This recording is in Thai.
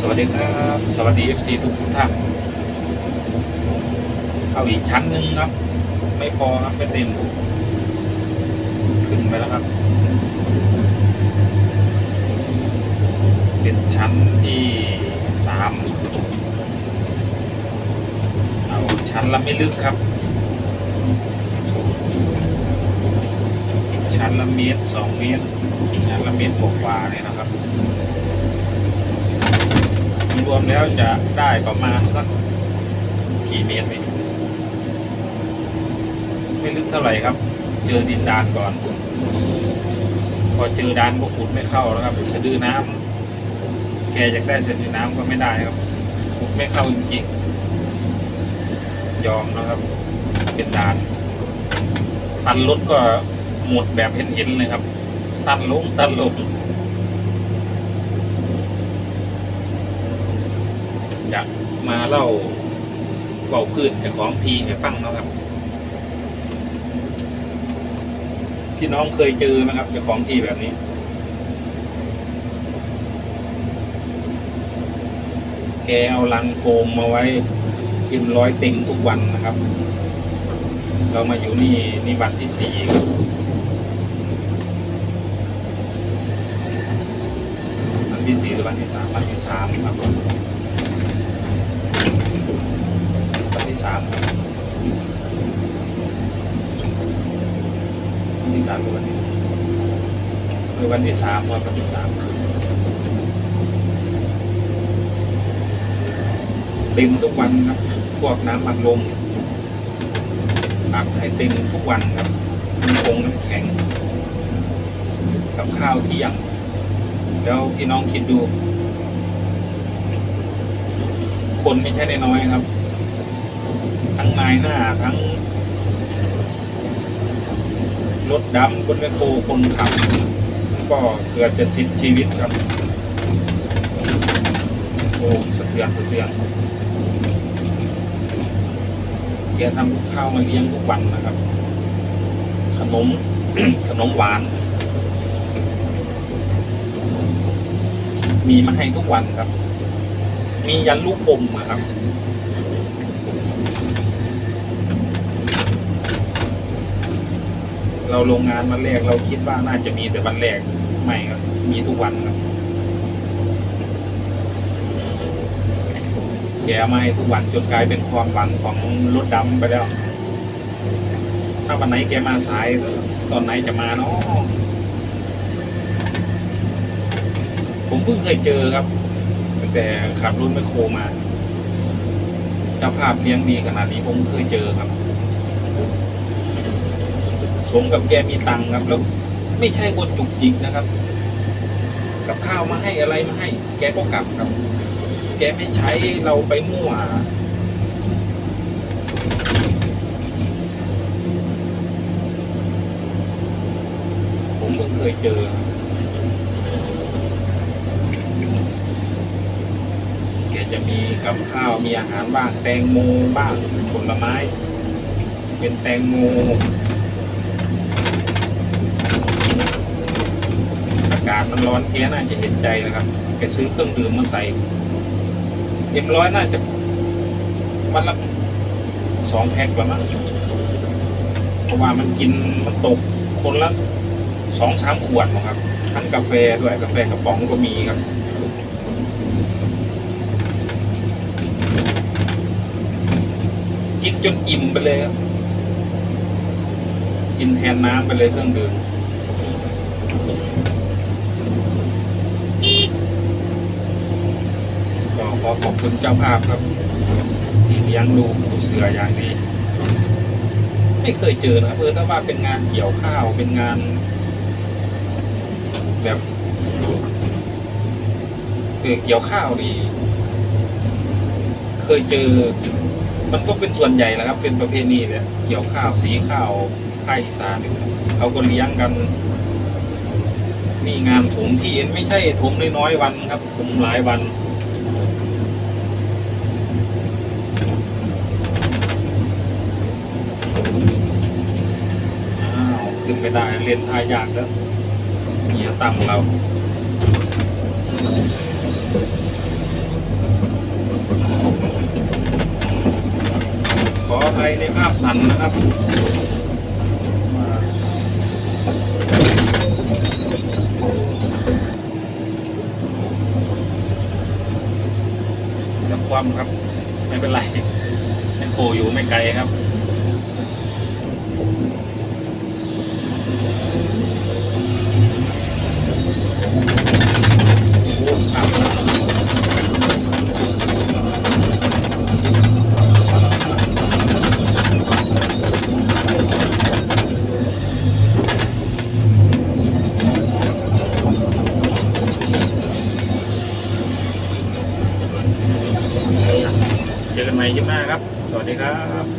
สวัสดีครับ สวัสดี FC ทุกท่าน เอาอีกชั้นหนึ่งครับ ไม่พอครับไม่เต็ม ขึ้นไปแล้วครับ เป็นชั้นที่สามเอาชั้นละไม่ลึกครับ ชั้นละเมตรสองเมตร ชั้นละเมตรกว่าเนี่ยนะครับ รวมแล้วจะได้ประมาณสักกี่เมตรนี่ไม่ลึกเท่าไหร่ครับ เจอดินดานก่อน พอเจอดานก็ขุดไม่เข้าแล้วครับสะดือน้ำแกอยากได้สะดือน้ำก็ไม่ได้ครับขุดไม่เข้าจริงๆยอมนะครับ เป็นดานฟันรถก็หมดแบบเห็นๆเลยครับ สั้นลงสั้นลง จะมาเล่าเบาพื้นจากของทีให้ฟังเนาะครับ พี่น้องเคยเจอไหมครับจ้าของทีแบบนี้ แกเอาลังโฟมมาไว้พิมร้อยเต็มทุกวันนะครับ เรามาอยู่นี่นี่วันที่สี่วันที่สี่หรือวันที่สามวันที่สามครับ วันที่ สามวันที่สามหรือวันที่สี่เออวันที่สามครับวันที่สามเต็มทุกวันครับ พวกน้ำอัดลมอัดให้เต็มทุกวันครับน้ำคงน้ำแข็ง กับข้าวที่ยงแล้วพี่น้องคิดดู คนไม่ใช่น้อยครับ ทั้งนายหน้าทั้งรถดำคนแมคโครคนขับ ก็เกือบจะสิ้นชีวิตครับ โอ้สะเทือนสะเทือนแกทำข้าวมาเลี้ยงทุกวันนะครับ ขนม ขนมหวาน มีมาให้ทุกวันครับ มียันลูกอมอะครับ เราโรงงานวันแรกเราคิดว่าน่าจะมีแต่วันแรกไม่ครับมีทุกวันครับแกมาให้ทุกวันจนกลายเป็นความหวังของรถดำไปแล้ว ถ้าวันไหนแกมาสายตอนไหนจะมาเนาะผมเพิ่งเคยเจอครับตั้งแต่ขับรถแมคโครมาเจ้าภาพเลี้ยงดีขนาดนี้ผมเคยเจอครับ สมกับแกมีตังค์ครับ แล้วไม่ใช่คนจุกจิกนะครับ กับข้าวมาให้อะไรมาให้ แกก็กลับครับ แกไม่ใช้เราไปมั่วผมเพิ่งเคยเจอ แกจะมีกับข้าวมีอาหารบ้างแตงโมบ้างผลไม้ เป็นแตงโม อากาศมันร้อนแกน่าจะเห็นใจนะครับแกซื้อเครื่องดื่มมาใส่เอ็มร้อยน่าจะวันละสองแพ็คประมาณเพราะว่ามันกินมันตกคนละสองสามขวดนะครับทั้งกาแฟด้วยกาแฟกระป๋องก็มีครับกินจนอิ่มไปเลยครับกินแทนน้ำไปเลยเครื่องดื่ม ก็ ขอบคุณเจ้าภาพครับที่เลี้ยงดูดูเสืออย่างดีไม่เคยเจอนะเออถ้าว่าเป็นงานเกี่ยวข้าวเป็นงาน แบบเออเกี่ยวข้าวนี่เคยเจอ มันก็เป็นส่วนใหญ่นะครับ เป็นประเพณีเนี่ยเกี่ยวข้าวสีข้าวภาคอีสานเนี่ยเขาก็เลี้ยงกันมีงานถมที่ไม่ใช่ถมน้อยๆวันครับถมหลายวันึ้นไม่ได้ เล่นทายากแล้วเหยียตั้งเราขออภัยในภาพสั่นนะครับความครับ ไม่เป็นไรยังโผล่อยู่ไม่ไกลครับ สวัสดีครับ